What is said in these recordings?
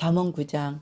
잠언 9장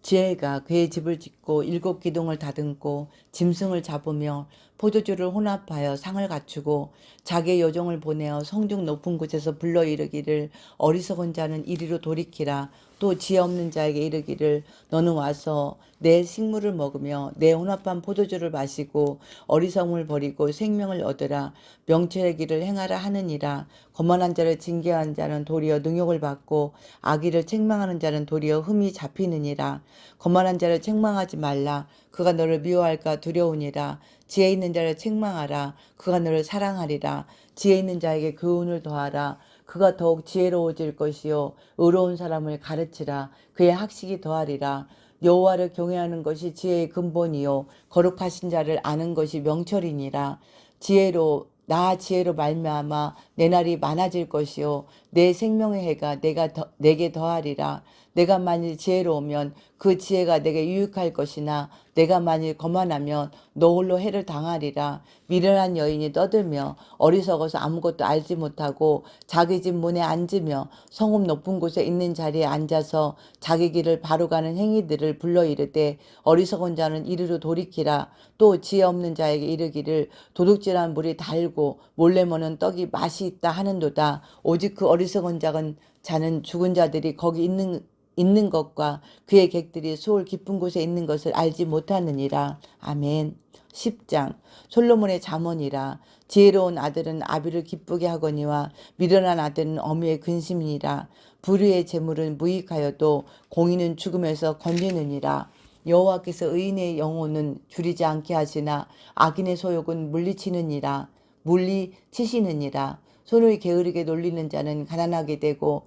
지혜가 그의 집을 짓고 일곱 기둥을 다듬고 짐승을 잡으며 포도주를 혼합하여 상을 갖추고 자기의 여종을 보내어 성중 높은 곳에서 불러 이르기를 어리석은 자는 이리로 돌이키라. 또 지혜 없는 자에게 이르기를 너는 와서 내 식물을 먹으며 내 혼합한 포도주를 마시고 어리석음을 버리고 생명을 얻으라. 명철의 길을 행하라 하느니라. 거만한 자를 징계한 자는 도리어 능욕을 받고 악의를 책망하는 자는 도리어 흠이 잡히느니라. 거만한 자를 책망하지 말라. 그가 너를 미워할까 두려우니라 지혜 있는 자를 책망하라. 그가 너를 사랑하리라. 지혜 있는 자에게 교훈을 더하라. 그가 더욱 지혜로워질 것이요. 의로운 사람을 가르치라. 그의 학식이 더하리라. 여호와를 경외하는 것이 지혜의 근본이요. 거룩하신 자를 아는 것이 명철이니라. 지혜로 나 지혜로 말미암아 내 날이 많아질 것이요. 내 생명의 해가 내가 더, 내게 더하리라 내가 만일 지혜로우면 그 지혜가 내게 유익할 것이나 내가 만일 거만하면 너 홀로 해를 당하리라. 미련한 여인이 떠들며 어리석어서 아무것도 알지 못하고 자기 집 문에 앉으며 성읍 높은 곳에 있는 자리에 앉아서 자기 길을 바로 가는 행위들을 불러 이르되 어리석은 자는 이리로 돌이키라. 또 지혜 없는 자에게 이르기를 도둑질한 물이 달고 몰래 먹는 떡이 맛이 있다 하는도다. 오직 그 어리석은 자는 죽은 자들이 거기 있는 있는 것과 그의 객들이 소울 깊은 곳에 있는 것을 알지 못하느니라. 아멘. 10장. 솔로몬의 잠언이라. 지혜로운 아들은 아비를 기쁘게 하거니와 미련한 아들은 어미의 근심이니라. 불의의 재물은 무익하여도 공의는 죽음에서 건지느니라. 여호와께서 의인의 영혼은 줄이지 않게 하시나 악인의 소욕은 물리치느니라. 물리치시느니라. 손을 게으르게 놀리는 자는 가난하게 되고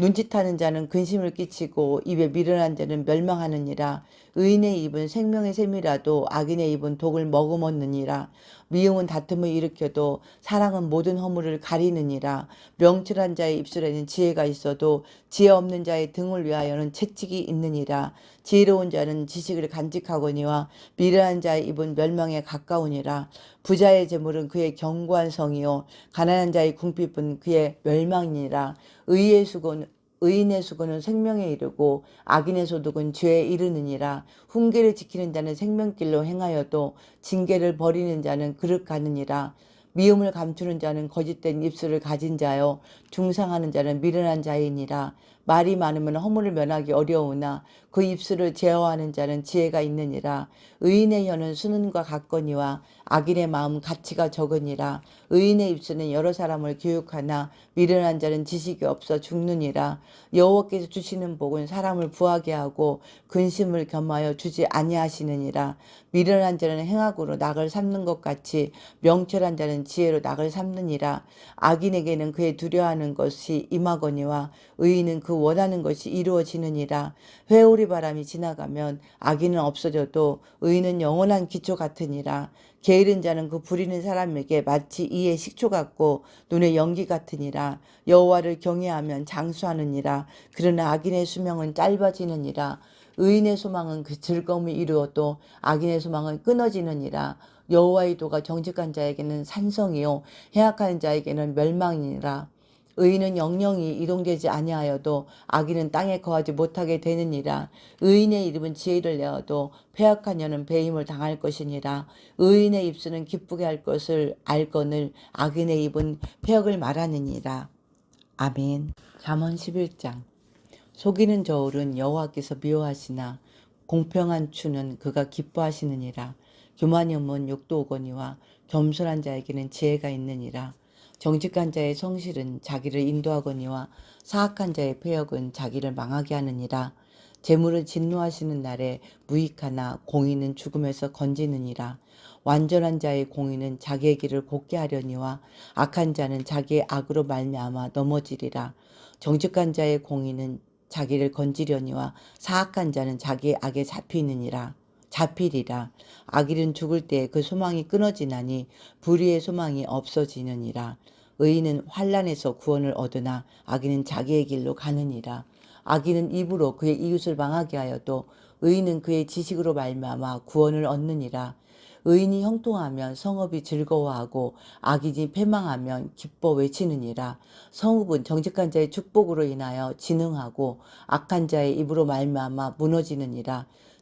눈짓하는 자는 근심을 끼치고 입에 미련한 자는 멸망하느니라. 의인의 입은 생명의 셈이라도 악인의 입은 독을 머금었느니라. 미움은 다툼을 일으켜도 사랑은 모든 허물을 가리느니라. 명철한 자의 입술에는 지혜가 있어도 지혜 없는 자의 등을 위하여는 채찍이 있느니라. 지혜로운 자는 지식을 간직하거니와 미련한 자의 입은 멸망에 가까우니라. 부자의 재물은 그의 견고한 성이요. 가난한 자의 궁핍은 그의 멸망이니라 의의 수고는 의인의 수고는 생명에 이르고 악인의 소득은 죄에 이르느니라. 훈계를 지키는 자는 생명길로 행하여도 징계를 버리는 자는 그릇 가느니라. 미움을 감추는 자는 거짓된 입술을 가진 자요. 중상하는 자는 미련한 자이니라 말이 많으면 허물을 면하기 어려우나 그 입술을 제어하는 자는 지혜가 있느니라. 의인의 혀는 수는과 같거니와 악인의 마음 가치가 적으니라. 의인의 입술은 여러 사람을 교육하나 미련한 자는 지식이 없어 죽느니라. 여호와께서 주시는 복은 사람을 부하게 하고 근심을 겸하여 주지 아니하시느니라. 미련한 자는 행악으로 낙을 삼는 것 같이 명철한 자는 지혜로 낙을 삼느니라. 악인에게는 그의 두려워하는 것이 임하거니와 의인은 그 원하는 것이 이루어지느니라. 회오리 바람이 지나가면 악인은 없어져도 의인은 영원한 기초 같으니라. 게으른 자는 그 부리는 사람에게 마치 이의 식초 같고 눈의 연기 같으니라. 여호와를 경외하면 장수하느니라. 그러나 악인의 수명은 짧아지느니라. 의인의 소망은 그 즐거움을 이루어도 악인의 소망은 끊어지느니라. 여호와의 도가 정직한 자에게는 산성이요 해악하는 자에게는 멸망이니라 의인은 영영이 이동되지 아니하여도 악인은 땅에 거하지 못하게 되느니라. 의인의 이름은 지혜를 내어도 폐악한 여는 배임을 당할 것이니라. 의인의 입술은 기쁘게 할 것을 알거늘 악인의 입은 폐역을 말하느니라. 아멘. 잠언 11장. 속이는 저울은 여호와께서 미워하시나 공평한 추는 그가 기뻐하시느니라. 교만이 없는 욕도 오거니와 겸손한 자에게는 지혜가 있느니라. 정직한 자의 성실은 자기를 인도하거니와 사악한 자의 폐역은 자기를 망하게 하느니라. 재물은 진노하시는 날에 무익하나 공의는 죽음에서 건지느니라. 완전한 자의 공의는 자기의 길을 곱게 하려니와 악한 자는 자기의 악으로 말미암아 넘어지리라. 정직한 자의 공의는 자기를 건지려니와 사악한 자는 자기의 악에 잡히느니라 잡히리라 악인은 죽을 때에 그 소망이 끊어지나니 불의의 소망이 없어지느니라 의인은 환란에서 구원을 얻으나 악인은 자기의 길로 가느니라 악인은 입으로 그의 이웃을 망하게 하여도 의인은 그의 지식으로 말미암아 구원을 얻느니라 의인이 형통하면 성읍이 즐거워하고 악인이 패망하면 기뻐 외치느니라. 성읍은 정직한 자의 축복으로 인하여 진흥하고 악한 자의 입으로 말미암아 무너지느니라.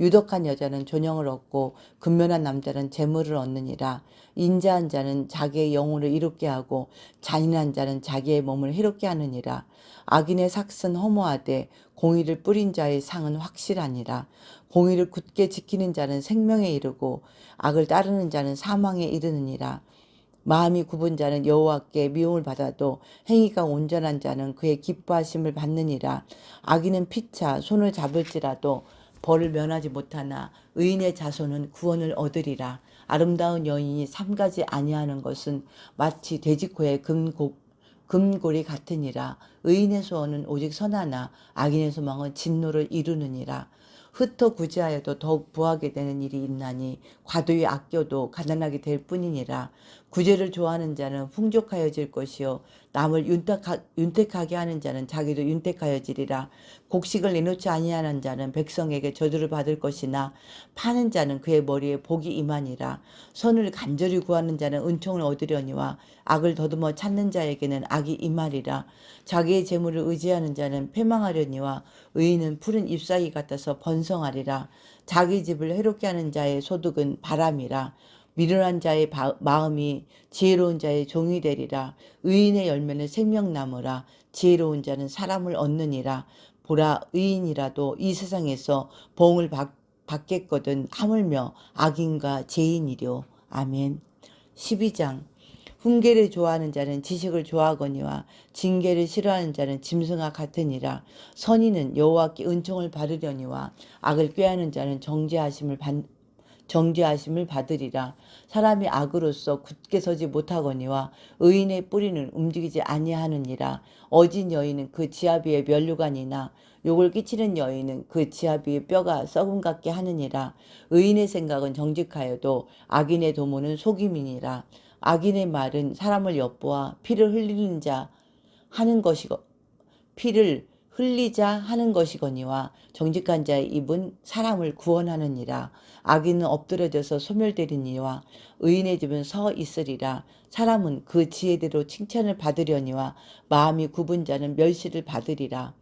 유덕한 여자는 존영을 얻고 근면한 남자는 재물을 얻느니라. 인자한 자는 자기의 영혼을 이롭게 하고 잔인한 자는 자기의 몸을 해롭게 하느니라. 악인의 삭은 허무하되 공의를 뿌린 자의 상은 확실하니라. 공의를 굳게 지키는 자는 생명에 이르고 악을 따르는 자는 사망에 이르느니라. 마음이 굽은 자는 여호와께 미움을 받아도 행위가 온전한 자는 그의 기뻐하심을 받느니라. 악인은 피차 손을 잡을지라도 벌을 면하지 못하나 의인의 자손은 구원을 얻으리라. 아름다운 여인이 삼가지 아니하는 것은 마치 돼지코의 금고, 금골이 같으니라. 의인의 소원은 오직 선하나 악인의 소망은 진노를 이루느니라. 흩어 구제하여도 더욱 부하게 되는 일이 있나니 과도히 아껴도 가난하게 될 뿐이니라. 구제를 좋아하는 자는 풍족하여질 것이요 남을 윤택하, 윤택하 게 하는 자는 자기도 윤택하여지리라. 곡식을 내놓지 아니하는 자는 백성에게 저주를 받을 것이나 파는 자는 그의 머리에 복이 임하니라. 선을 간절히 구하는 자는 은총을 얻으려니와 악을 더듬어 찾는 자에게는 악이 임하리라. 자기의 재물을 의지하는 자는 패망하려니와 의인은 푸른 잎사귀 같아서 번성하리라. 자기 집을 해롭게 하는 자의 소득은 바람이라. 미련한 자의 바, 마음이 지혜로운 자의 종이 되리라. 의인의 열매는 생명나무라. 지혜로운 자는 사람을 얻느니라. 보라 의인이라도 이 세상에서 보응을 받, 받겠거든 하물며 악인과 죄인이려. 아멘. 12장 훈계를 좋아하는 자는 지식을 좋아하거니와 징계를 싫어하는 자는 짐승과 같으니라. 선인은 여호와께 은총을 받으려니와 악을 꾀하는 자는 정죄하심을 받, 정죄하심을 받으리라. 사람이 악으로서 굳게 서지 못하거니와 의인의 뿌리는 움직이지 아니하느니라. 어진 여인은 그 지아비의 면류관이나 욕을 끼치는 여인은 그 지아비의 뼈가 썩음 같게 하느니라. 의인의 생각은 정직하여도 악인의 도모는 속임이니라. 악인의 말은 사람을 엿보아 피를 흘리는 자 하는 것이고 피를 흘리자 하는 것이거니와 정직한 자의 입은 사람을 구원하느니라. 악인은 엎드려져서 소멸되리니와 의인의 집은 서 있으리라. 사람은 그 지혜대로 칭찬을 받으려니와 마음이 굽은 자는 멸시를 받으리라.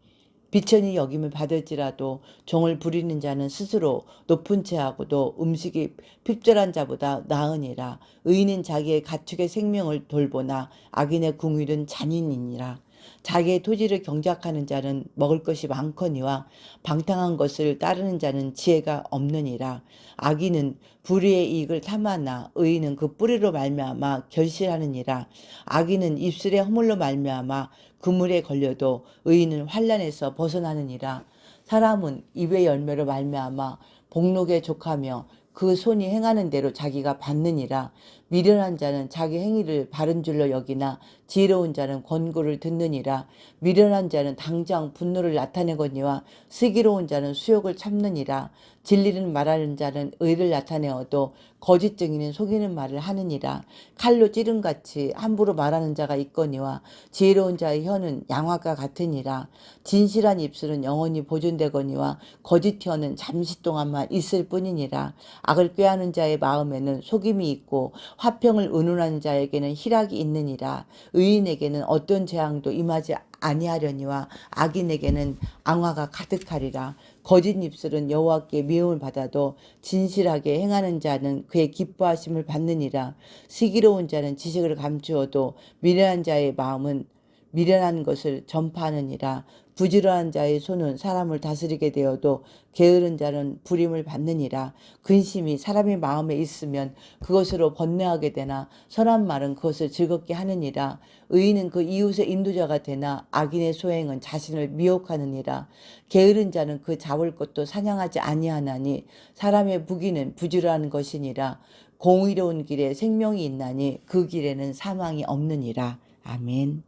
비천이 여김을 받을지라도 종을 부리는 자는 스스로 높은 채하고도 음식이 핍절한 자보다 나으니라. 의인은 자기의 가축의 생명을 돌보나 악인의 궁율은 잔인이니라. 자기의 토지를 경작하는 자는 먹을 것이 많거니와 방탕한 것을 따르는 자는 지혜가 없느니라. 악인은 불의의 이익을 탐하나 의인은 그 뿌리로 말미암아 결실하느니라. 악인은 입술의 허물로 말미암아 그물에 걸려도 의인은 환란에서 벗어나느니라. 사람은 입의 열매로 말미암아 복록에 족하며 그 손이 행하는 대로 자기가 받느니라. 미련한 자는 자기 행위를 바른 줄로 여기나 지혜로운 자는 권고를 듣느니라. 미련한 자는 당장 분노를 나타내거니와 슬기로운 자는 수욕을 참느니라. 진리를 말하는 자는 의를 나타내어도 거짓 증인은 속이는 말을 하느니라. 칼로 찌른 같이 함부로 말하는 자가 있거니와 지혜로운 자의 혀는 양화과 같으니라. 진실한 입술은 영원히 보존되거니와 거짓 혀는 잠시 동안만 있을 뿐이니라. 악을 꾀하는 자의 마음에는 속임이 있고 화평을 의논하는 자에게는 희락이 있느니라. 의인에게는 어떤 재앙도 임하지 아니하려니와 악인에게는 앙화가 가득하리라. 거짓 입술은 여호와께 미움을 받아도 진실하게 행하는 자는 그의 기뻐하심을 받느니라. 시기로운 자는 지식을 감추어도 미련한 자의 마음은 미련한 것을 전파하느니라. 부지런한 자의 손은 사람을 다스리게 되어도 게으른 자는 부림을 받느니라. 근심이 사람의 마음에 있으면 그것으로 번뇌하게 되나 선한 말은 그것을 즐겁게 하느니라. 의인은 그 이웃의 인도자가 되나 악인의 소행은 자신을 미혹하느니라. 게으른 자는 그 잡을 것도 사냥하지 아니하나니 사람의 부귀는 부지런한 것이니라. 공의로운 길에 생명이 있나니 그 길에는 사망이 없느니라. 아멘.